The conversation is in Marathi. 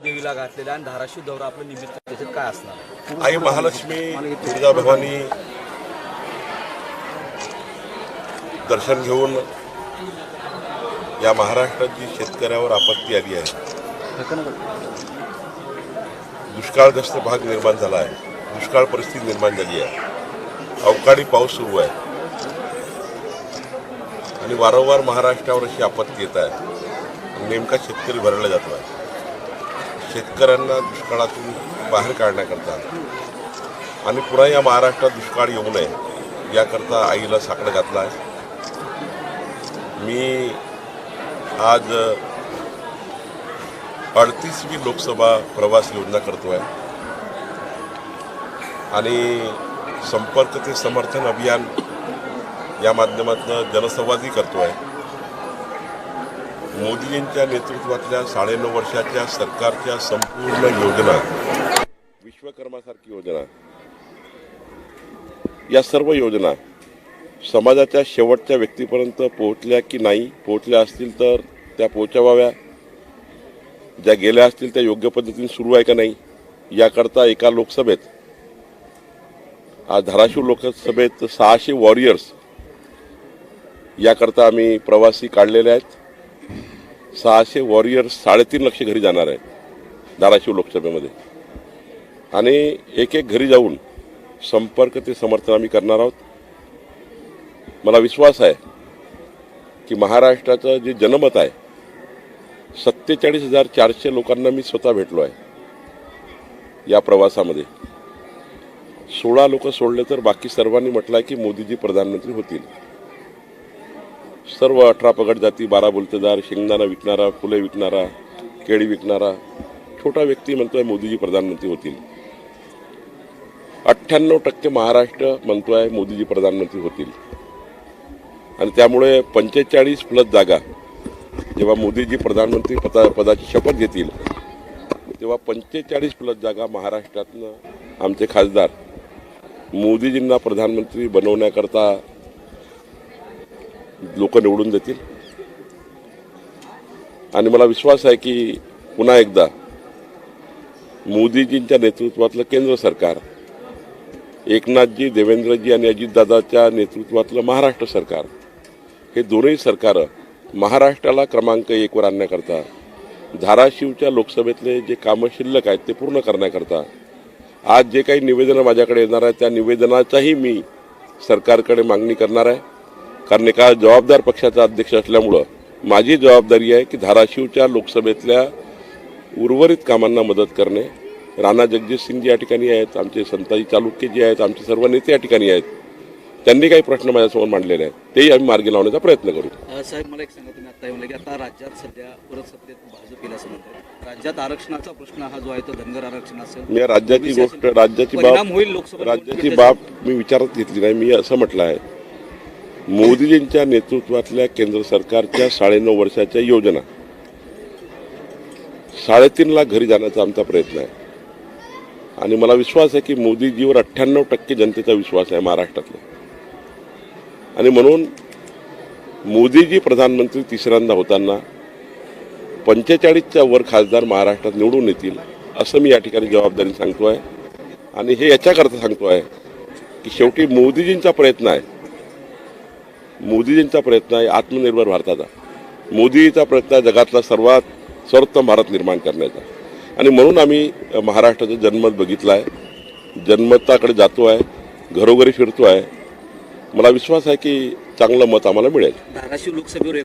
देवीला घातलेला आणि धाराशिव दौरा आपलं निमित्त त्याच्यात काय असणार? आई महालक्ष्मी दुर्गा भवानी दर्शन घेऊन या महाराष्ट्रात जी शेतकऱ्यावर आपत्ती आली आहे. दुष्काळग्रस्त भाग निर्माण झाला आहे. दुष्काळ परिस्थिती निर्माण झाली आहे. अवकाळी पाऊस सुरू आहे. आणि वारंवार महाराष्ट्रावर अशी आपत्ती येत आहे. नेमका शेतकरी भरला जातो आहे शेतकऱ्यांना दुष्काळातून बाहेर काढण्याकरता. आणि पुन्हा या महाराष्ट्रात दुष्काळ येऊ नये याकरता आईला साकडं घातलं आहे. मी आज अडतीसवी लोकसभा प्रवास योजना करतो आहे आणि संपर्क ते समर्थन अभियान या माध्यमातून जनसंवादही करतो आहे मोदीजींच्या नेतृत्वातल्या साडेनऊ वर्षाच्या सरकारच्या संपूर्ण योजना. विश्वकर्मासारखी योजना. या सर्व योजना समाजाच्या शेवटच्या व्यक्तीपर्यंत पोहोचल्या की नाही पोहोचल्या असतील तर त्या पोहोचवाव्या. ज्या गेल्या असतील त्या योग्य पद्धतीने सुरू आहे का नाही याकरता एका लोकसभेत आज धाराशिव लोकसभेत सहाशे वॉरियर्स याकरता आम्ही प्रवासी काढलेले आहेत. सहाशे वॉरियर्स साडेतीन लक्ष घरी जाणार आहेत धाराशिव लोकसभेमध्ये. आणि एक एक घरी जाऊन संपर्क ते समर्थन आम्ही करणार आहोत. मला विश्वास आहे की महाराष्ट्राचं जे जनमत आहे सत्तेचाळीस हजार चारशे लोकांना मी स्वतः भेटलो आहे या प्रवासामध्ये. सोळा लोक सोडले तर बाकी सर्वांनी म्हटलं आहे की मोदीजी प्रधानमंत्री होतील. सर्व अठरा पगड जाती बारा बोलतेदार शेंगदाणा विकणारा फुले विकणारा केळी विकणारा छोटा व्यक्ती म्हणतोय मोदीजी प्रधानमंत्री होतील. अठ्ठ्याण्णव टक्के महाराष्ट्र म्हणतोय मोदीजी प्रधानमंत्री होतील. आणि त्यामुळे पंचेचाळीस प्लस जागा जेव्हा मोदीजी प्रधानमंत्री पदा पदाची शपथ घेतील तेव्हा पंचेचाळीस प्लस जागा महाराष्ट्रातनं आमचे खासदार मोदीजींना प्रधानमंत्री बनवण्याकरता लोक निवडून देतील. आणि मला विश्वास आहे की पुन्हा एकदा मोदीजींच्या नेतृत्वातलं केंद्र सरकार एकनाथजी देवेंद्रजी आणि अजितदादाच्या नेतृत्वातलं महाराष्ट्र सरकार हे दोन्ही सरकारं महाराष्ट्राला क्रमांक एकवर आणण्याकरता धाराशिवच्या लोकसभेतले जे कामं शिल्लक आहेत ते पूर्ण करण्याकरता आज जे काही निवेदनं माझ्याकडे येणार आहे त्या निवेदनाचाही मी सरकारकडे मागणी करणार आहे. कारण एका जबाबदार पक्षाचा अध्यक्ष असल्यामुळं माझी जबाबदारी आहे की धाराशिवच्या लोकसभेतल्या उर्वरित कामांना मदत करणे. राणा जगजित सिंग या ठिकाणी आहेत आमचे संताजी चालुक्य जे आहेत आमचे सर्व नेते या ठिकाणी आहेत. त्यांनी काही प्रश्न माझ्यासमोर मांडलेले आहेत. तेही आम्ही मार्गी लावण्याचा प्रयत्न करू. साहेब मला एक सांगा तुम्ही आता म्हणलं की आता राज्यात सध्या परत सत्तेत भाजप म्हणतात राज्यात आरक्षणाचा प्रश्न हा जो आहे तो धनगर आरक्षण असेल. मी राज्याची गोष्ट. राज्याची बाब होईल लोकसभा राज्याची बाब मी विचारात घेतली नाही. मी असं म्हटलं आहे. मोदीजींच्या नेतृत्वातल्या केंद्र सरकारच्या साडेनऊ वर्षाच्या योजना. साडेतीन लाख घरी जाण्याचा आमचा प्रयत्न आहे. आणि मला विश्वास आहे की मोदीजीवर अठ्ठ्याण्णव टक्के जनतेचा विश्वास आहे महाराष्ट्रातला. आणि म्हणून मोदीजी प्रधानमंत्री तिसऱ्यांदा होताना पंचेचाळीसच्या वर खासदार महाराष्ट्रात निवडून येतील असं मी या ठिकाणी जबाबदारी सांगतो आहे आणि हे याच्याकरता सांगतो आहे की शेवटी मोदीजींचा प्रयत्न आहे. मोदीजींचा प्रयत्न आहे आत्मनिर्भर भारताचा. मोदीचा प्रयत्न आहे जगातला सर्वात सर्वोत्तम भारत निर्माण करण्याचा. आणि म्हणून आम्ही महाराष्ट्राचा जन्मत जनमत आहे जनमताकडे जातो आहे घरोघरी फिरतो आहे. मला विश्वास आहे की चांगलं मत आम्हाला मिळेल. धाराशिव लोकसभेवर